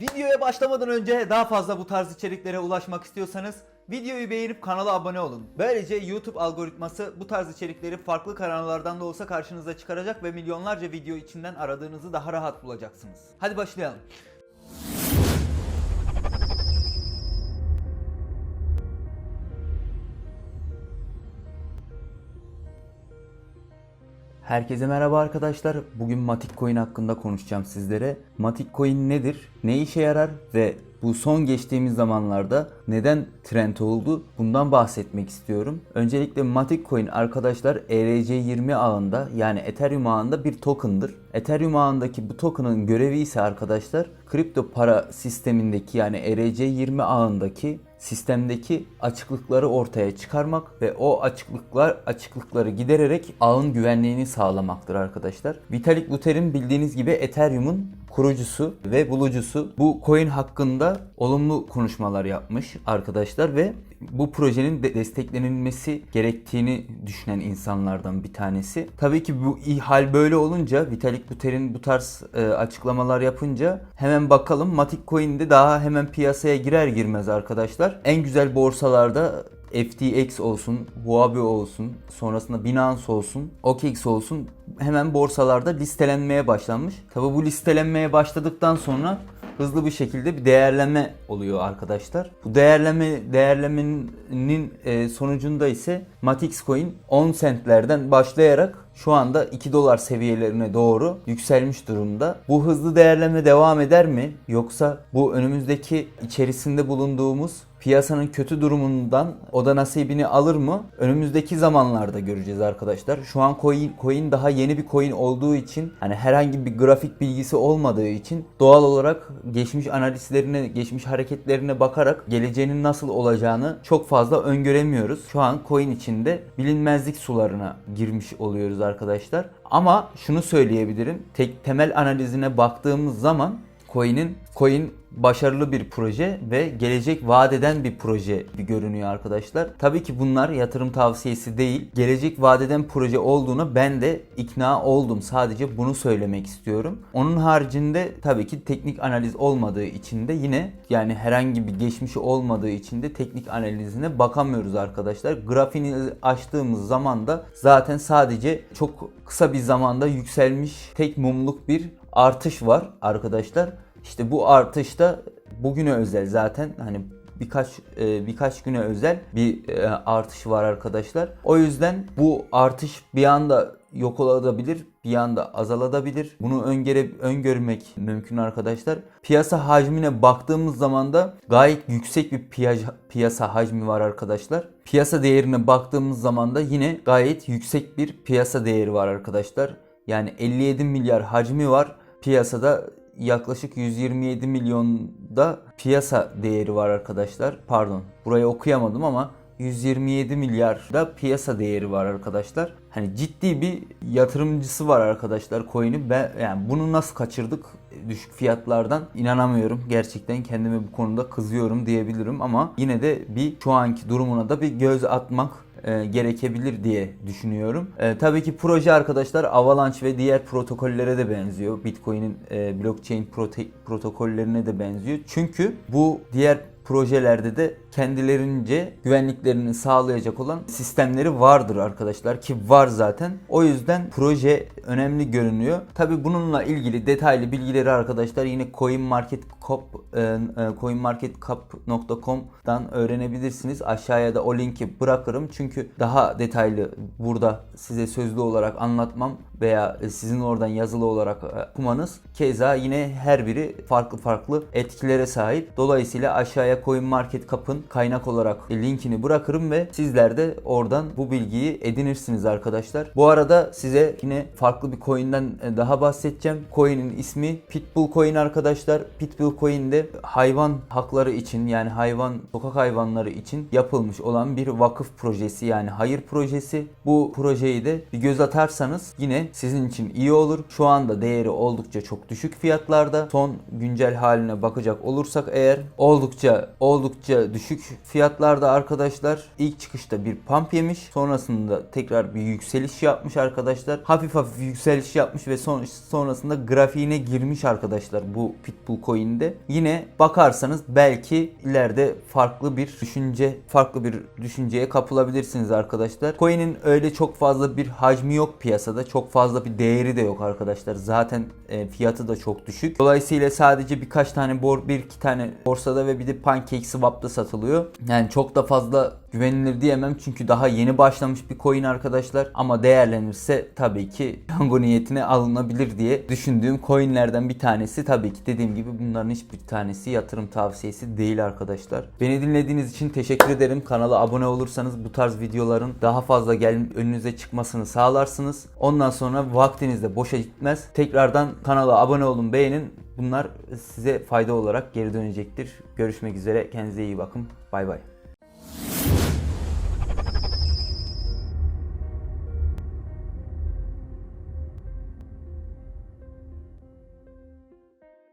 Videoya başlamadan önce daha fazla bu tarz içeriklere ulaşmak istiyorsanız videoyu beğenip kanala abone olun. Böylece YouTube algoritması bu tarz içerikleri farklı kanallardan da olsa karşınıza çıkaracak ve milyonlarca video içinden aradığınızı daha rahat bulacaksınız. Hadi başlayalım. Herkese merhaba arkadaşlar. Bugün Matic Coin hakkında konuşacağım sizlere. Matic Coin nedir? Ne işe yarar ve bu son geçtiğimiz zamanlarda neden trend oldu? Bundan bahsetmek istiyorum. Öncelikle Matic Coin arkadaşlar ERC20 ağında yani Ethereum ağında bir token'dır. Ethereum ağındaki bu token'ın görevi ise arkadaşlar kripto para sistemindeki yani ERC20 ağındaki sistemdeki açıklıkları ortaya çıkarmak ve o açıklıklar açıklıkları gidererek ağın güvenliğini sağlamaktır arkadaşlar. Vitalik Buterin bildiğiniz gibi Ethereum'un kurucusu ve bulucusu bu coin hakkında olumlu konuşmalar yapmış arkadaşlar ve bu projenin de desteklenilmesi gerektiğini düşünen insanlardan bir tanesi. Tabii ki bu hal böyle olunca Vitalik Buterin bu tarz e, açıklamalar yapınca hemen bakalım Matic Coin'de daha hemen piyasaya girer girmez arkadaşlar. En güzel borsalarda FTX olsun, Huobi olsun, sonrasında Binance olsun, OKX olsun hemen borsalarda listelenmeye başlanmış. Tabi bu listelenmeye başladıktan sonra hızlı bir şekilde bir değerleme oluyor arkadaşlar. Bu değerleme değerlemenin e, sonucunda ise Matix Coin 10 centlerden başlayarak şu anda 2 dolar seviyelerine doğru yükselmiş durumda. Bu hızlı değerleme devam eder mi? Yoksa bu önümüzdeki içerisinde bulunduğumuz piyasanın kötü durumundan o da nasibini alır mı? Önümüzdeki zamanlarda göreceğiz arkadaşlar. Şu an coin, coin daha yeni bir coin olduğu için hani herhangi bir grafik bilgisi olmadığı için doğal olarak geçmiş analizlerine, geçmiş hareketlerine bakarak geleceğinin nasıl olacağını çok fazla öngöremiyoruz. Şu an coin içinde bilinmezlik sularına girmiş oluyoruz arkadaşlar. Ama şunu söyleyebilirim. Tek temel analizine baktığımız zaman coin'in coin başarılı bir proje ve gelecek vaat eden bir proje gibi görünüyor arkadaşlar. Tabii ki bunlar yatırım tavsiyesi değil. Gelecek vaat eden proje olduğunu ben de ikna oldum. Sadece bunu söylemek istiyorum. Onun haricinde tabii ki teknik analiz olmadığı için de yine yani herhangi bir geçmişi olmadığı için de teknik analizine bakamıyoruz arkadaşlar. Grafiğini açtığımız zaman da zaten sadece çok kısa bir zamanda yükselmiş tek mumluk bir artış var arkadaşlar. İşte bu artışta bugüne özel zaten hani birkaç e, birkaç güne özel bir e, artış var arkadaşlar. O yüzden bu artış bir anda yok olabilir, bir anda azalabilir. Bunu öngöre, öngörmek mümkün arkadaşlar. Piyasa hacmine baktığımız zaman da gayet yüksek bir piyasa, piyasa hacmi var arkadaşlar. Piyasa değerine baktığımız zaman da yine gayet yüksek bir piyasa değeri var arkadaşlar. Yani 57 milyar hacmi var. Piyasada yaklaşık 127 milyonda piyasa değeri var arkadaşlar. Pardon burayı okuyamadım ama 127 milyarda piyasa değeri var arkadaşlar. Hani ciddi bir yatırımcısı var arkadaşlar coin'i. Ben yani bunu nasıl kaçırdık düşük fiyatlardan inanamıyorum. Gerçekten kendime bu konuda kızıyorum diyebilirim ama yine de bir şu anki durumuna da bir göz atmak e, gerekebilir diye düşünüyorum. E, tabii ki proje arkadaşlar Avalanche ve diğer protokollere de benziyor. Bitcoin'in e, blockchain prote- protokollerine de benziyor. Çünkü bu diğer projelerde de kendilerince güvenliklerini sağlayacak olan sistemleri vardır arkadaşlar ki var zaten. O yüzden proje önemli görünüyor. Tabi bununla ilgili detaylı bilgileri arkadaşlar yine CoinMarketCap e, e, coinmarketcap.com'dan öğrenebilirsiniz. Aşağıya da o linki bırakırım. Çünkü daha detaylı burada size sözlü olarak anlatmam veya sizin oradan yazılı olarak okumanız keza yine her biri farklı farklı etkilere sahip. Dolayısıyla aşağıya CoinMarketCap'ın kaynak olarak linkini bırakırım ve sizler de oradan bu bilgiyi edinirsiniz arkadaşlar. Bu arada size yine farklı bir coin'den daha bahsedeceğim. Coin'in ismi Pitbull Coin arkadaşlar. Pitbull Coin'de hayvan hakları için yani hayvan sokak hayvanları için yapılmış olan bir vakıf projesi yani hayır projesi. Bu projeyi de bir göz atarsanız yine sizin için iyi olur. Şu anda değeri oldukça çok düşük fiyatlarda. Son güncel haline bakacak olursak eğer oldukça oldukça düşük fiyatlarda arkadaşlar. İlk çıkışta bir pump yemiş. Sonrasında tekrar bir yükseliş yapmış arkadaşlar. Hafif hafif yükseliş yapmış ve son, sonrasında grafiğine girmiş arkadaşlar bu Pitbull coin'de. Yine bakarsanız belki ileride farklı bir düşünce, farklı bir düşünceye kapılabilirsiniz arkadaşlar. Coin'in öyle çok fazla bir hacmi yok piyasada. Çok fazla bir değeri de yok arkadaşlar. Zaten e, fiyatı da çok düşük. Dolayısıyla sadece birkaç tane bor, bir iki tane borsada ve bir de PancakeSwap'ta satılıyor. Yani çok da fazla güvenilir diyemem çünkü daha yeni başlamış bir coin arkadaşlar ama değerlenirse tabii ki piyango niyetine alınabilir diye düşündüğüm coinlerden bir tanesi tabii ki dediğim gibi bunların hiçbir tanesi yatırım tavsiyesi değil arkadaşlar. Beni dinlediğiniz için teşekkür ederim. Kanala abone olursanız bu tarz videoların daha fazla gel önünüze çıkmasını sağlarsınız. Ondan sonra vaktiniz de boşa gitmez. Tekrardan kanala abone olun, beğenin. Bunlar size fayda olarak geri dönecektir. Görüşmek üzere. Kendinize iyi bakın. Bay bay.